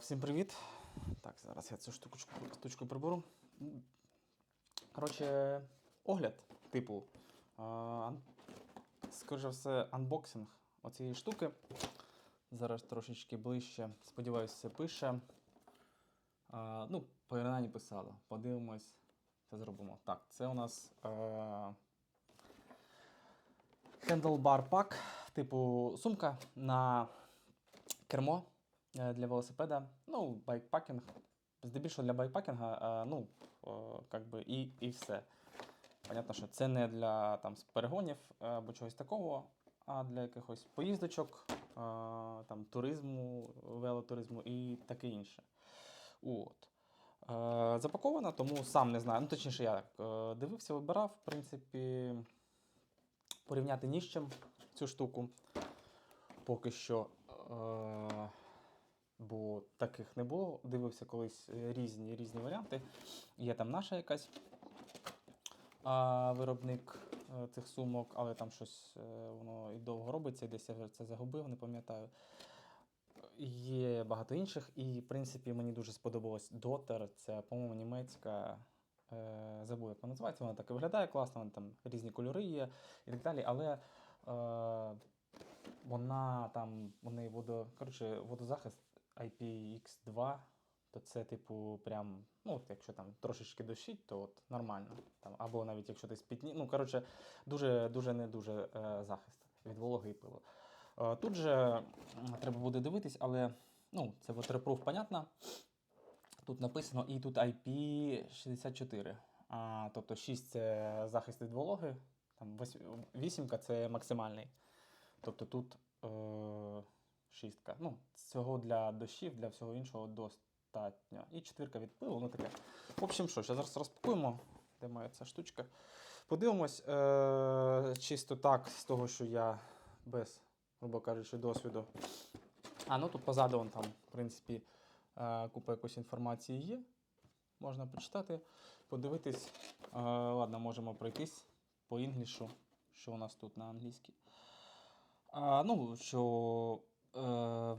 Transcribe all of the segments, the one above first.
Всім привіт. Так, зараз я цю штучку, штучку приберу. Коротше, огляд, типу, а, скоріше все, анбоксинг оцієї штуки. Зараз трошечки ближче. Сподіваюся, все пише. А, ну, по Іринані писала. Подивимось, це зробимо. Так, це у нас е, handlebar pack, типу сумка на кермо для велосипеда. Ну, байкпакінг. Здебільшого для байкпакінга, е, ну, е, как би і, і все. Понятно, що це не для там, перегонів е, або чогось такого, а для якихось поїздочок, е, там, туризму, велотуризму і таке інше. От. Е, запакована, тому сам не знаю. Ну, точніше, я так е, дивився, вибирав, в принципі, порівняти ні з чим цю штуку. Поки що. Е, бо таких не було. Дивився колись е, різні, різні варіанти. Є там наша якась виробник е, цих сумок, але там щось е, воно і довго робиться, і десь я це загубив, не пам'ятаю. Є багато інших, і, в принципі, мені дуже сподобалось Дотер. Це, по-моєму, німецька. Забув, як вона називається, вона так і виглядає класно, вона там різні кольори є і так далі. Але е, вона там, у неї водо, коротше, водозахист IPX2, то це, типу, прям, ну, якщо там трошечки дощить, то от нормально. Там, або навіть якщо ти спітні. Ну, коротше, дуже, дуже не дуже е, захист від вологи і пилу. Е, тут же треба буде дивитись, але ну, це waterproof, понятно. Тут написано, і тут IP64. А, тобто 6 це захист від вологи, там 8 це максимальний. Тобто тут е, шістка. Ну, цього для дощів, для всього іншого достатньо. І четвірка від пилу, ну таке. В общем, що, зараз розпакуємо, де моя ця штучка. Подивимось, е, чисто так, з того, що я без, грубо кажучи, досвіду. А, ну тут позаду вон там, в принципі, е, купа якоїсь інформації є. Можна почитати, подивитись. Е, ладно, можемо пройтись по інглішу, що у нас тут на англійській. А, ну, що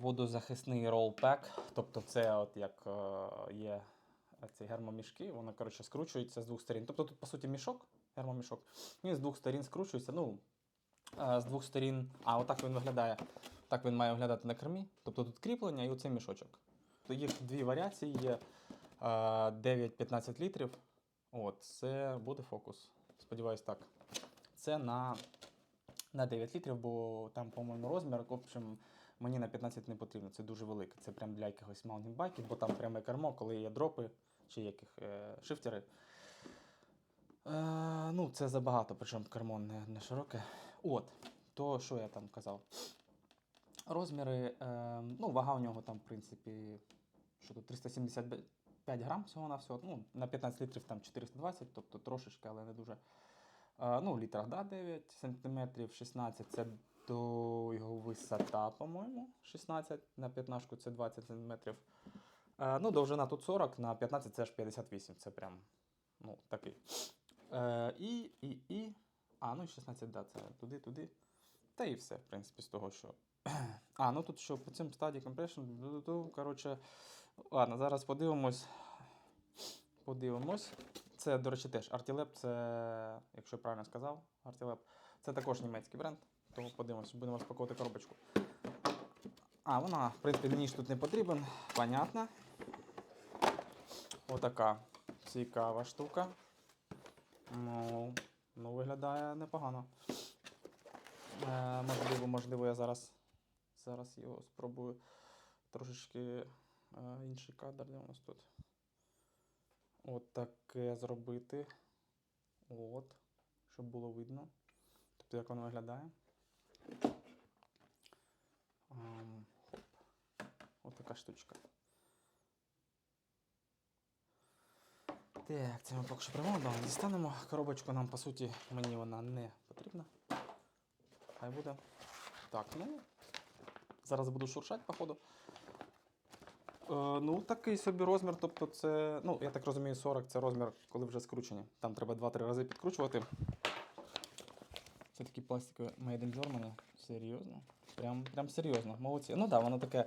водозахисний ролпек, тобто це от як е, є ці гермомішки, воно коротше скручується з двох сторін. Тобто тут, по суті, мішок, гермомішок, він з двох сторін скручується. Ну, е, з двох сторін. А, отак він виглядає. Так він має виглядати на кермі. Тобто тут кріплення і оцей мішочок. Їх дві варіації є е, 9-15 літрів. От, це буде фокус. Сподіваюсь, так. Це на на 9 літрів, бо там, по-моєму, розмір. В общем, мені на 15 не потрібно. Це дуже велике. Це прям для якихось маунтінбайків, бо там пряме кермо, коли є дропи чи яких е, шифтери. Е, ну, це забагато, причому кермо не, не широке. От, то що я там казав? Розміри, е, ну, вага у нього там, в принципі, що тут 375 грам всього на всього. Ну, на 15 літрів там 420, тобто трошечки, але не дуже. Е, ну, в літрах, да, 9 сантиметрів, 16 це до його висота, по-моєму, 16 на 15 це 20 сантиметрів. Е, ну, довжина тут 40, на 15 це аж 58. Це прям ну, такий. Е, і, і, і. А, ну і 16, да, це туди, туди. Та і все, в принципі, з того, що. А, ну тут що по цим стадії compression, коротше. Ладно, зараз подивимось. Подивимось. Це, до речі, теж Artilab, це, якщо я правильно сказав, Artilab. Це також німецький бренд. Подивимось, будемо розпакувати коробочку. А, вона, в принципі, ніж тут не потрібен. Понятно. Отака цікава штука. Ну, ну виглядає непогано. Е, можливо, можливо, я зараз, зараз його спробую трошечки е, інший кадр, де у нас тут. От зробити. От. Щоб було видно. Тобто, як воно виглядає. Хоп. От штучка. Так, це ми поки що прямо дістанемо. Коробочку нам, по суті, мені вона не потрібна. Хай буде. Так, ну. Зараз буду шуршати, походу. Е, ну, такий собі розмір, тобто це, ну, я так розумію, 40 це розмір, коли вже скручені. Там треба 2-3 рази підкручувати. Це такі пластикові Made in Germany. Серйозно? Прям, прям серйозно. Молодці. Ну так, да, воно таке.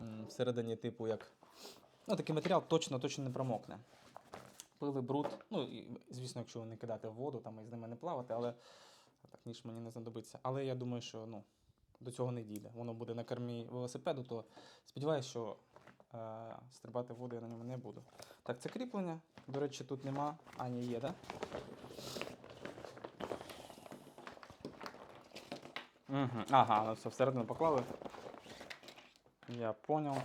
М, всередині, типу, як. Ну, такий матеріал точно точно не промокне. Пили бруд. Ну, і, звісно, якщо не кидати в воду там, і з ними не плавати, але так ніж мені не знадобиться. Але я думаю, що ну, до цього не дійде. Воно буде на кормі велосипеду, то сподіваюся, що е, стрибати воду я на ньому не буду. Так, це кріплення. До речі, тут нема. А, ні, є. Да? Ага, ну все всередину поклали. Я понял.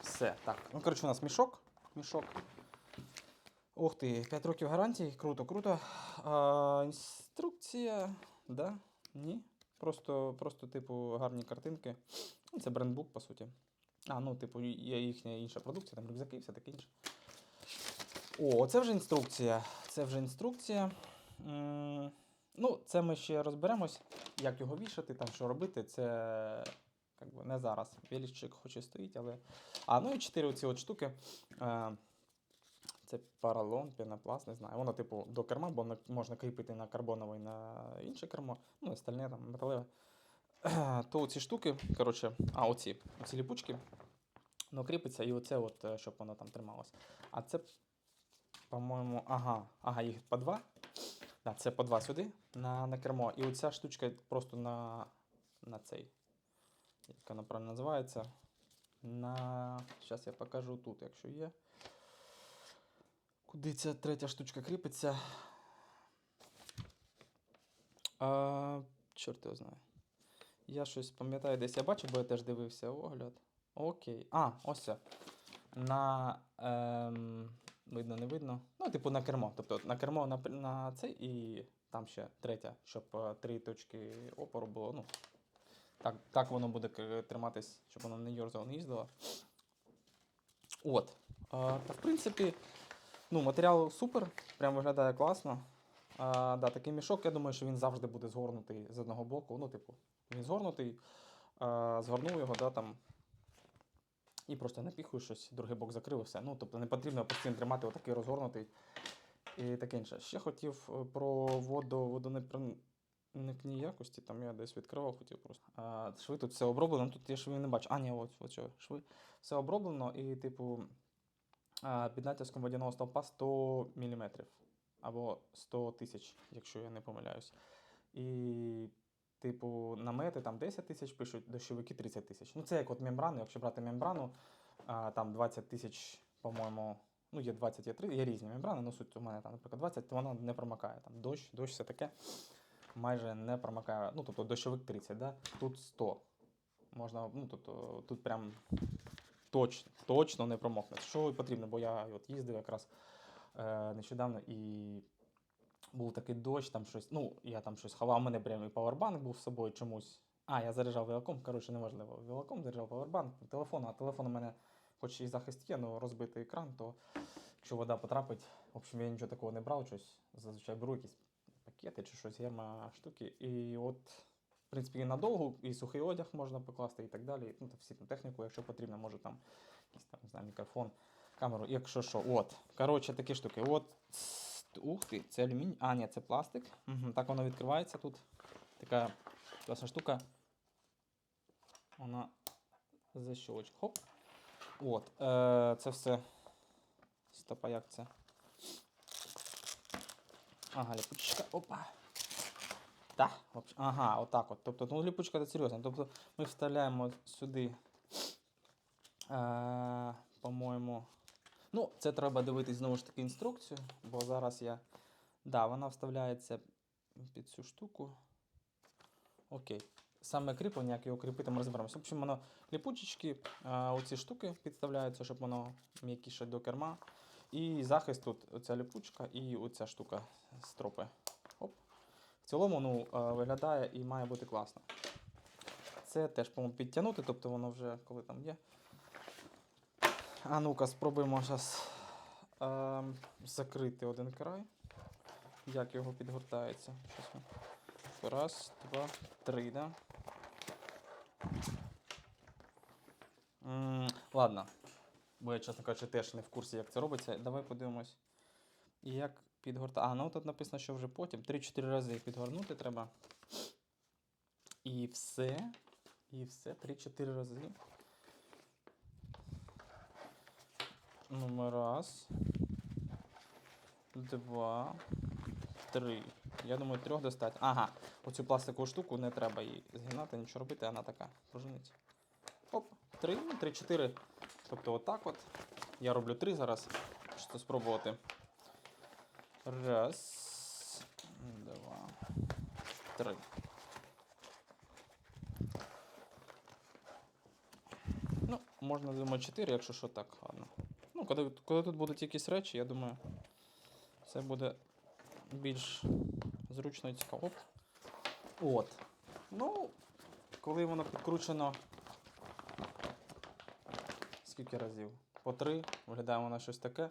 Все. Так. Ну, коротше, у нас мішок. Мішок. Ух ти, 5 років гарантії. Круто, круто. А, інструкція. Да? Ні. Просто, просто, типу, гарні картинки. Ну, Це брендбук, по суті. А, ну, типу, є їхня інша продукція, там рюкзаки, і все таке інше. О, це вже інструкція. Це вже інструкція. М, Ну, це ми ще розберемось, як його вішати, там що робити. Це би, не зараз. Величчик хоч і стоїть, але. А, ну і чотири оці от штуки. Е, це паралон, пінопласт, не знаю. Воно, типу, до керма, бо можна кріпити на карбонове і на інше кермо, ну, і стальне, там, металеве. То ці штуки, коротше, а, оці, оці ліпучки, воно кріпиться, і оце, от, е, щоб воно там трималось. А це, по-моєму, ага, ага, їх по два. Да, це по два сюди на, на кермо. І оця штучка просто на, на цей. Як вона правильно називається? На. Зараз я покажу тут, якщо є. Куди ця третя штучка кріпиться? А, чорт його знає. Я щось пам'ятаю, десь я бачив, бо я теж дивився огляд. Окей. А, ось. На. Видно. Ну, типу, на кермо. Тобто на кермо на, на цей і там ще третя, щоб е, три точки опору було. Ну, так, так воно буде триматись, щоб воно не йорзало, не їздило. От. А, та, в принципі, ну, матеріал супер, прям виглядає класно. А, да, такий мішок, я думаю, що він завжди буде згорнутий з одного боку. Ну, типу, він згорнутий, а, згорнув його, да, там, і просто напіхую щось, другий бок закрив і все. Ну, тобто не потрібно постійно тримати отакий розгорнутий і таке інше. Ще хотів е, про воду, водонепроникні якості, там я десь відкривав, хотів просто. А, шви тут все оброблено, тут я шви не бачу. А, ні, от, от що, шви. Все оброблено і, типу, під натиском водяного стовпа 100 мм або 100 тисяч, якщо я не помиляюсь. І, типу, намети там 10 тисяч пишуть, дощовики 30 тисяч. Ну, це як от мембрану, якщо брати мембрану, а, там 20 тисяч, по-моєму, ну, є 20, є 30, є різні мембрани, ну суть у мене там, наприклад, 20, то воно не промокає. Там дощ, дощ все таке майже не промокає. Ну, тобто дощовик 30, да? тут 100. Можна, ну, тобто, тут прям точно, точно не промокне. Що потрібно, бо я от їздив якраз е, нещодавно і був такий дощ, там щось, ну, я там щось ховав, у мене прям і павербанк був з собою чомусь. А, я заряджав велоком, коротше, неважливо. Велоком заряджав павербанк, телефон, а телефон у мене, хоч і захист є, але розбитий екран, то якщо вода потрапить, в общем, я нічого такого не брав, щось зазвичай беру якісь пакети чи щось, герма штуки. І от, в принципі, і надовго, і сухий одяг можна покласти і так далі. Ну, та всі там техніку, якщо потрібно, може там якийсь там, не знаю, мікрофон, камеру, якщо що. От. Коротше, такі штуки. От. Ух ти, це алюміній. А, ні, це пластик. Угу, так воно відкривається тут. Така класна штука. Вона защолочка. Хоп. От. Е, це все. Стопа, як це? Ага, ліпучка. Опа. Так, ага, отак от. Тобто, ну ліпучка це серйозно. Тобто ми вставляємо сюди, е, по-моєму. Ну, це треба дивитись знову ж таки інструкцію, бо зараз я. Да, вона вставляється під цю штуку. Окей. Саме кріплення, як його кріпити, ми розберемося. В общем, воно ліпучечки, е, оці штуки підставляються, щоб воно м'якіше до керма. І захист тут оця ліпучка і оця штука стропи. Оп. В цілому ну, виглядає і має бути класно. Це теж, по-моєму, підтягнути, тобто воно вже коли там є. А ну-ка, спробуємо зараз е, закрити один край. Як його підгортається. Раз, два, три, да? М, ладно. Бо я, чесно кажучи, теж не в курсі, як це робиться. Давай подивимось. Як підгортати. А, ну тут написано, що вже потім. 3-4 рази підгорнути треба. І все. І все. 3-4 рази. Ну, раз. Два. Три. Я думаю, трьох достатньо. Ага, оцю пластикову штуку не треба її згинати, нічого робити, вона така. Пружиниться. Оп, три, ну, три, чотири. Тобто отак от. Я роблю три зараз. Щоб спробувати. Раз. Два. Три. Ну, можна, думаю, 4, якщо що так, ладно. Ну, коли, коли тут будуть якісь речі, я думаю, це буде більш зручно і цікаво. От. Ну, коли воно підкручено. Скільки разів? По три. Виглядає воно щось таке.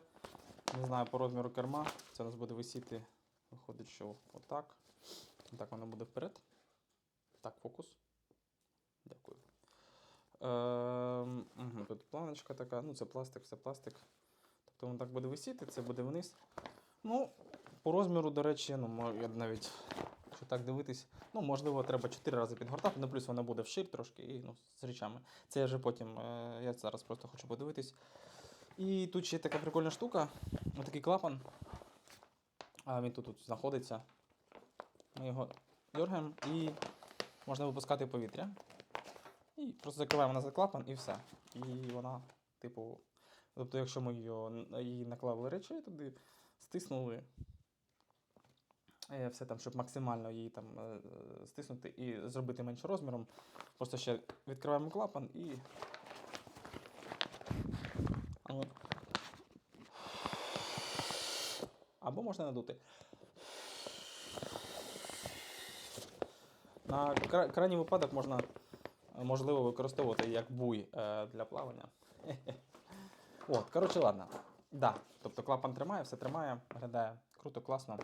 Не знаю по розміру керма. Це у нас буде висіти. Виходить, що отак. Так воно буде вперед. Так, фокус. Дякую. Угу, тут планочка така, ну це пластик, все пластик. Тобто воно так буде висіти, це буде вниз. Ну, по розміру, до речі, ну, я навіть, що так дивитись, ну, можливо, треба 4 рази підгортати, ну плюс воно буде вшир трошки і ну, з речами. Це я вже потім, е, я зараз просто хочу подивитись. І тут ще така прикольна штука, отакий клапан. А він тут, тут знаходиться. Ми його дергаємо і можна випускати повітря. І просто закриваємо на клапан і все. І вона, типу, тобто, якщо ми її, її наклали речей туди, стиснули. е, Все там, щоб максимально її там е, стиснути і зробити менше розміром. Просто ще відкриваємо клапан і. Або можна надути. На кра- крайній випадок можна можливо використовувати як буй е, для плавання. От, коротше, ладно. Да. Тобто клапан тримає, все тримає, виглядає круто, класно.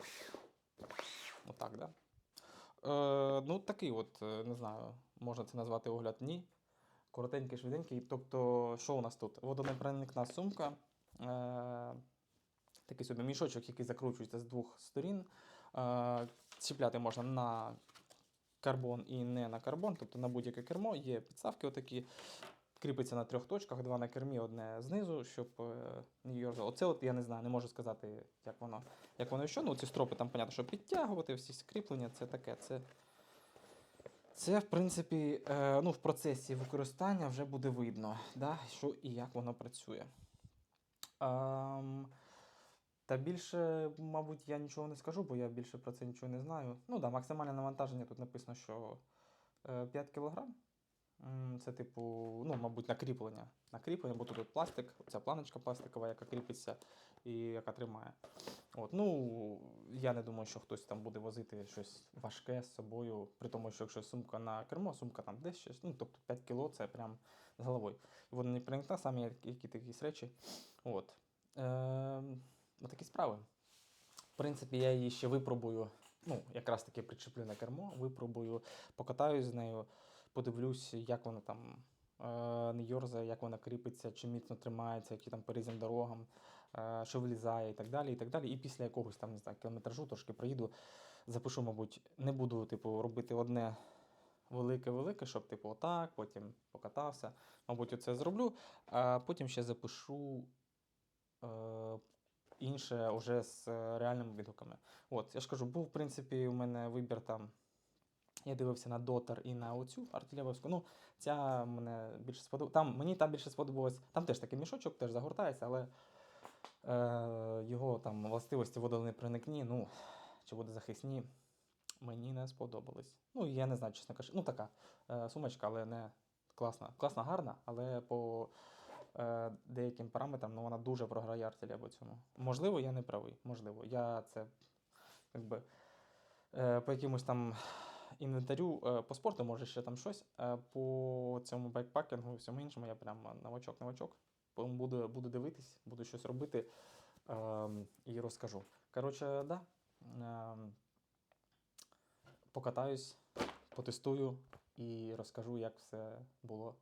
Отак, да? Е, ну, такий от, е, не знаю, можна це назвати огляд ні. Коротенький, швиденький. Тобто, що у нас тут? Водонепроникна сумка. Е, такий собі мішочок, який закручується з двох сторін. Е, чіпляти можна на карбон і не на карбон, тобто на будь-яке кермо є підставки отакі. Кріпиться на трьох точках, два на кермі, одне знизу, щоб е, не йорзало. Оце от я не знаю, не можу сказати, як воно, як воно що. Ну, ці стропи там, понятно, що підтягувати, всі скріплення, це таке. Це, це в принципі, е, ну, в процесі використання вже буде видно, да, що і як воно працює. Ем, та більше, мабуть, я нічого не скажу, бо я більше про це нічого не знаю. Ну да, максимальне навантаження тут написано, що е, 5 кг. Це, типу, ну, мабуть, накріплення. Накріплення, бо тут от пластик, ця планочка пластикова, яка кріпиться і яка тримає. От, ну, я не думаю, що хтось там буде возити щось важке з собою, при тому, що якщо сумка на кермо, сумка там десь щось, ну, тобто 5 кг це прям з головою. І вона не проникна, самі які якісь речі. От. Е, такі справи. В принципі, я її ще випробую. Ну, якраз таки причеплю на кермо, випробую, покатаюсь з нею, подивлюсь, як вона там е, не йорзає, як вона кріпиться, чи міцно тримається, які там по дорогам, е, що вилізає і так далі. І так далі. І після якогось там, не знаю, кілометражу трошки проїду, запишу, мабуть, не буду, типу, робити одне велике-велике, щоб, типу, отак, потім покатався. Мабуть, оце зроблю, а потім ще запишу. Е, інше вже з е, реальними відгуками. От, я ж кажу, був, в принципі, у мене вибір там. Я дивився на Дотер і на оцю артилерівську. Ну, ця мене більше сподобалася. Там мені там більше сподобалось. Там теж такий мішочок, теж загортається, але е, його там властивості водонепроникні, ну, чи водозахисні, мені не сподобались. Ну, я не знаю, чесно кажучи. Ну, така е, сумочка, але не класна. Класна, гарна, але по деяким параметрам ну, вона дуже програє артилерію цьому. Можливо, я не правий. Можливо. Я це якби е, по якимось там інвентарю е, по спорту, може ще там щось. Е, по цьому байкпакінгу і всьому іншому я прям новачок-новачок. Буду, буду дивитись, буду щось робити е, і розкажу. Коротше, да. Е, покатаюсь, потестую і розкажу, як все було